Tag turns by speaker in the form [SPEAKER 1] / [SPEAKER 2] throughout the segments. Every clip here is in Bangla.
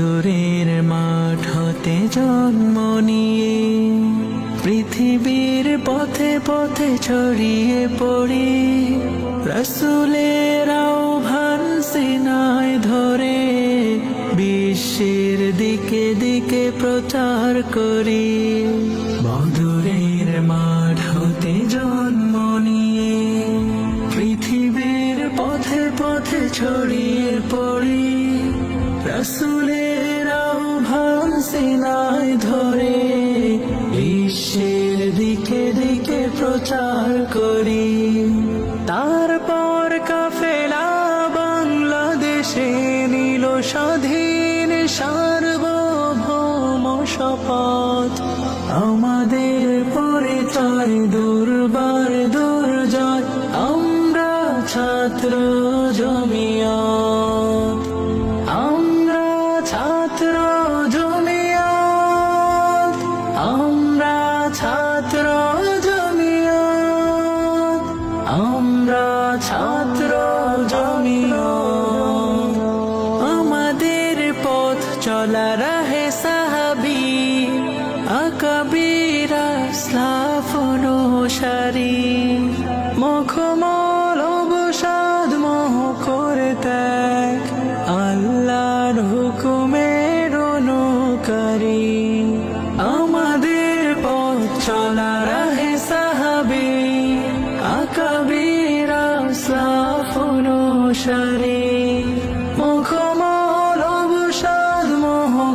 [SPEAKER 1] বদরের মাঠ হতে জন্ম নিয়ে, পৃথিবীর পথে পথে ছড়িয়ে পড়ি। রসুলের আহ্বান সিনায় ধরে, বিশ্বের দিকে দিকে প্রচার করি। বদরের মাঠ হতে জন্ম নিয়ে, পৃথিবীর পথে পথে ছড়িয়ে পড়ি। রসুলের সিনায় ধরে, বিশ্বের দিকে দিকে প্রচার করি। তারপর কাফেলা বাংলাদেশে নিল স্বাধীন সার্বভৌম শপথ। আমাদের রাহে সাহাবি আকাবিরা মুখমল অবসাদ করে ত্যাগ আল্লাহর হুকুমের আমাদের পথ চলা রাহে সাহাবি আকাবিরা সারি মুখমল অবসাদ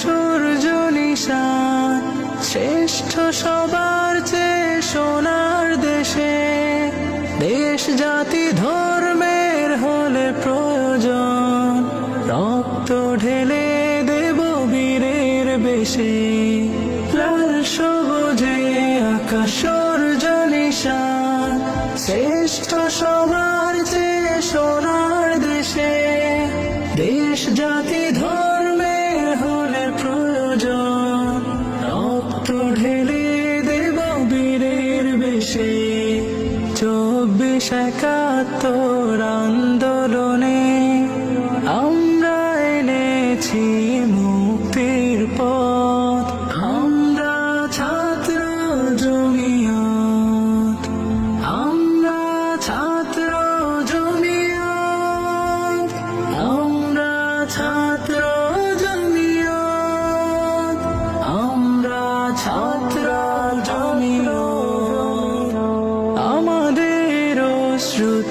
[SPEAKER 1] সূর্য নিশান শ্রেষ্ঠ সবার চেয়ে সোনার দেশে। দেশ জাতি ধর্মের হলে প্রয়োজন, রক্ত ঢেলে দেব বীরের বেশে। লাল সবুজে আকাশ সূর্য নিশান শ্রেষ্ঠ সবার চেয়ে সোনার দেশে। দেশ জাতি ধর্মের চব্বিশ একাত্তর আন্দোলনে আমরা এনেছি মুক্তির পথ।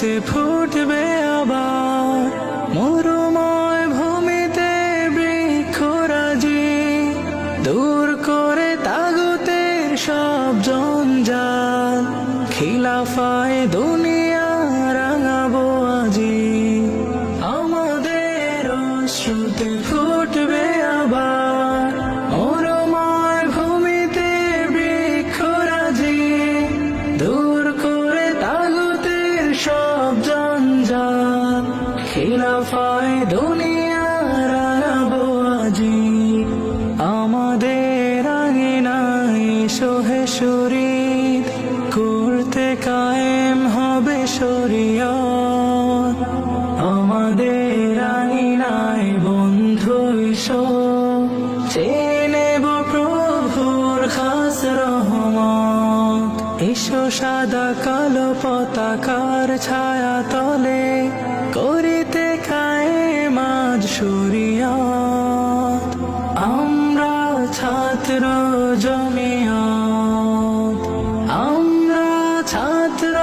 [SPEAKER 1] শ্রুতে ফুটবে আবার মরুময় ভূমিতে বৃক্ষরাজি দূর করে তাগুতের সব জঞ্জাল খিলাফায় দুনিয়া এসো সাদা কালো পতাকার ছায়া তলে করিতে খায় মাঝ সরিয়া আমরা ছাত্র জমিয়া আমরা ছাত্র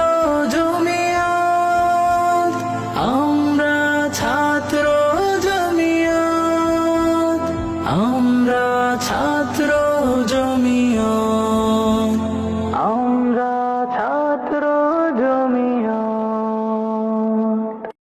[SPEAKER 1] জমিয়া আমরা ছাত্র জমিয়া আমরা ছাত্র